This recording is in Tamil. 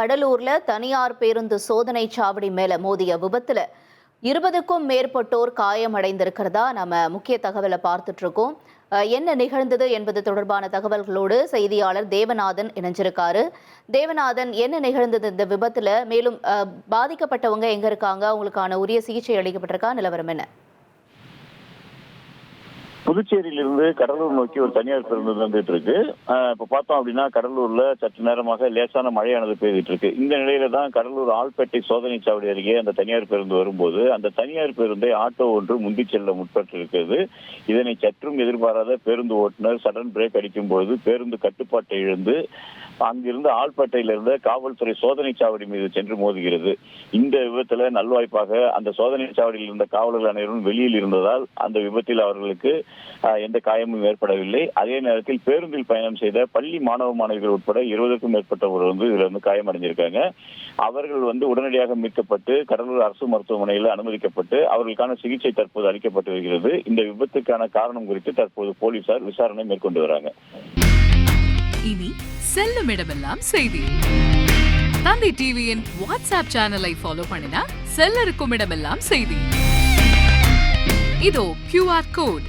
கடலூர்ல தனியார் பேருந்து சோதனை சாவடி மேல மோதிய விபத்துல இருபதுக்கும் மேற்பட்டோர் காயமடைந்திருக்கிறதா நம்ம முக்கிய தகவலை பார்த்துட்டு இருக்கோம். என்ன நிகழ்ந்தது என்பது தொடர்பான தகவல்களோடு செய்தியாளர் தேவநாதன் இணைஞ்சிருக்காரு. தேவநாதன் என்ன நிகழ்ந்தது இந்த விபத்துல? மேலும் பாதிக்கப்பட்டவங்க எங்க இருக்காங்க? அவங்களுக்கான உரிய சிகிச்சை அளிக்கப்பட்டிருக்கா? நிலவரம் என்ன? புதுச்சேரியிலிருந்து கடலூர் நோக்கி ஒரு தனியார் பேருந்து வந்துட்டு இருக்கு இப்ப பார்த்தோம் அப்படின்னா கடலூர்ல சற்று நேரமாக லேசான மழையானது பெய்துட்டு இருக்கு இந்த நிலையில தான் கடலூர் ஆள்பேட்டை சோதனை சாவடி அருகே அந்த தனியார் பேருந்து வரும்போது அந்த தனியார் பேருந்தை ஆட்டோ ஒன்று முந்தி செல்ல முற்பட்டு இருக்கிறது இதனை சற்றும் எதிர்பாராத பேருந்து ஓட்டுநர் சடன் பிரேக் அடிக்கும் பொழுது பேருந்து கட்டுப்பாட்டை இழந்து அங்கிருந்து ஆள்பேட்டையில இருந்த காவல்துறை சோதனை சாவடி மீது சென்று மோதுகிறது. இந்த விபத்துல நல்வாய்ப்பாக அந்த சோதனை சாவடியில் இருந்த காவலர்கள் அனைவரும் வெளியில் இருந்ததால் அந்த விபத்தில் அவர்களுக்கு எந்த காயமும் ஏற்படவில்லை. அதே நேரத்தில் பேருந்தில் பயணம் செய்த பள்ளி மாணவ மாணவிகள் உட்பட இருபதுக்கும் மேற்பட்டவர் வந்து இதுல வந்து காயமடைஞ்சிருக்காங்க. அவர்கள் வந்து உடனடியாக மீட்கப்பட்டு கடலூர் அரசு மருத்துவமனையில் அனுமதிக்கப்பட்டு அவர்களுக்கான சிகிச்சை தற்போது அளிக்கப்பட்டு வருகிறது. இந்த விபத்துக்கான காரணம் குறித்து தற்போது போலீசார் விசாரணை மேற்கொண்டு வராங்க. இனி செல்லும் இடமெல்லாம் செய்தி. தந்தி டிவியின் வாட்ஸ்அப் சேனலை ஃபாலோ பண்ணினா செல்ல இருக்கும் இடமெல்லாம் செய்தி. இதோ கியூஆர் கோட்